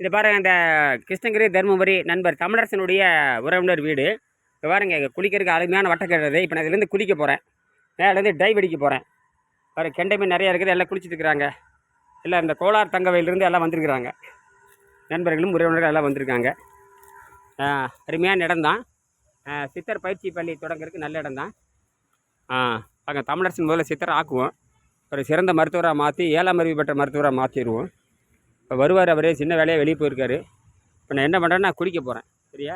இது பாருங்க இந்த கிருஷ்ணகிரி தருமபுரி நண்பர் தமிழரசனுடைய உறவினர் வீடு. இப்போ பாருங்க இங்கே குளிக்கிறதுக்கு அருமையான வட்டக்கிணறு இப்போ நான் இதுலேருந்து குளிக்க போகிறேன் மேலேருந்து டைவ் அடிக்க போகிறேன் பாரு கெண்டை மீன் நிறையா இருக்குது எல்லாம் குளிச்சுட்டு இருக்கிறாங்க. எல்லாம் இந்த கோலார் தங்கவையிலிருந்து எல்லாம் வந்திருக்கிறாங்க. நண்பர்களும் உறவினர்கள் எல்லாம் வந்திருக்காங்க. ஆ, அருமையான இடம் தான். சித்தர் பயிற்சி பள்ளி தொடங்குறதுக்கு நல்ல இடம்தான் ஆ அங்கே தமிழரசன் முதல்ல சித்தர் ஆக்குவோம். ஒரு சிறந்த மருத்துவராக மாற்றி ஏழாம் அறிவு பெற்ற மருத்துவராக மாற்றிடுவோம் இப்போ வருவார் அவரே சின்ன வேலையாக வெளியே போயிருக்காரு. இப்போ நான் என்ன பண்ணுறேன்னா நான் குளிக்க போகிறேன் சரியா?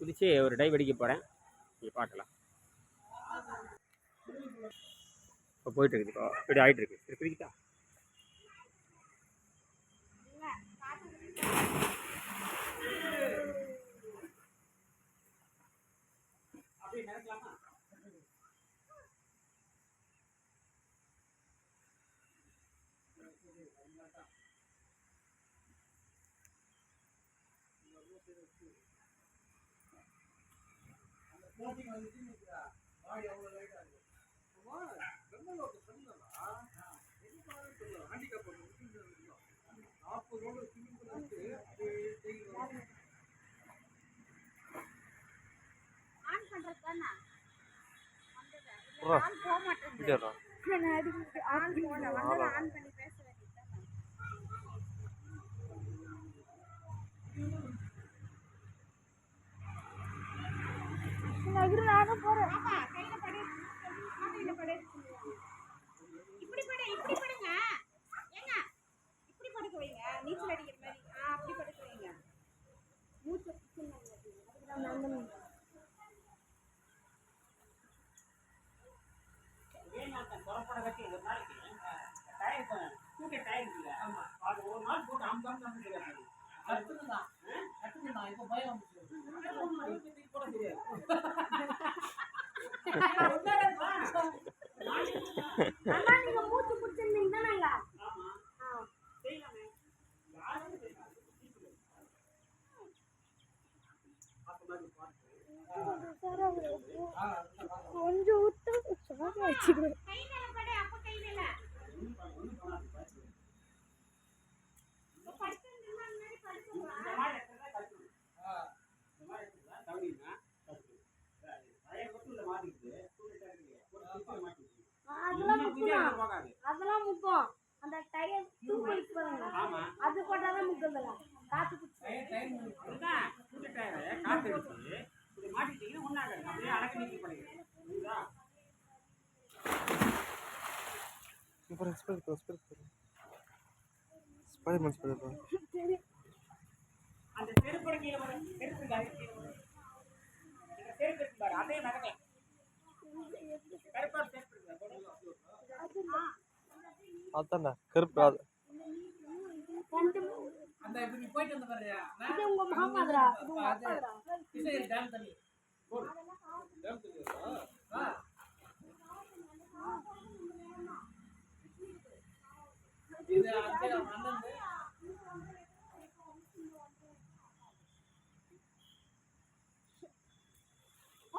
குளித்து ஒரு டைவ் அடிக்க போகிறேன் நீங்கள் பார்க்கலாம். இப்போ போயிட்டு இருக்குது இப்போ இப்படி ஆகிட்டு இருக்கு சரி குளிக்கிட்டா? ஆன் பண்றது தானே? ப்ரோ ஆன் போக மாட்டேங்குது இடியாடா நான் அடிக்கிட்டு ஆன் போன வந்து ஆன் பண்ணி ஆமா அது ஒரு நாள் போட்டு அம்சம் அமுக்கு அமுக்கு இப்போ பயம் கொஞ்சம் விட்டு சாக வச்சுக்கிறேன் அதெல்லாம் முக்கியம் அந்த டயர் தூக்கி பாருங்க. ஆமா. அது போட்டாதான் முக்கியதில்ல காத்து இது மாட்டிட்டீங்கன்னா ஒன்றாகாது அப்படியே அடக்க நீக்கி பண்ணிக்கிறேன் புரியுதா? ஸ்பைடர்மேன் ஸ்பீட் ப்ரோ அந்த செருப்பு கீழே வரும் செருப்பு இருக்கு, அது கீழே வரும் இந்த செருப்பு இருக்கு பாரு. அதே நடக்கலாம் கருப்பா செருப்பு இருக்கு போடுங்க. அதான்டா கருப்பு அது. ரெண்டு இருக்கா? ஆ இது அந்த அண்ணன்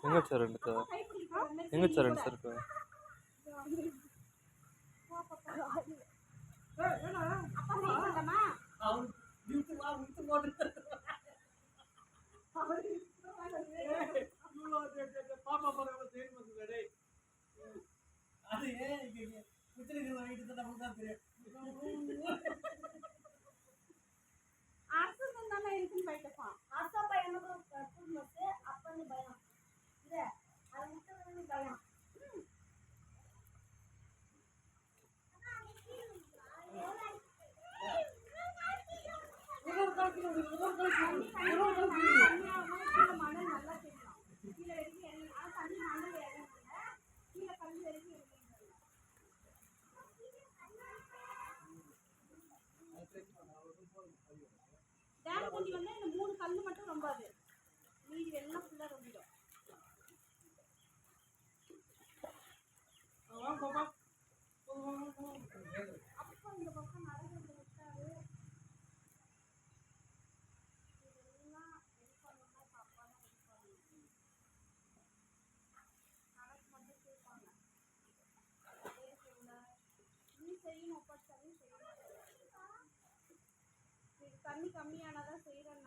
எங்க வச்சா ரெண்டு சார்? எங்க வச்சா ரெண்டு ரொம்பாது மீதி எல்லாம் ஃபுல்லாக ரொம்பிடும். அப்போ இந்த பக்கம் மட்டும் கேட்பாங்க. நீ செய்யணும் ஒப்படைச்சாலும் செய்யணும். தண்ணி கம்மியானதான் செய்கிறோம்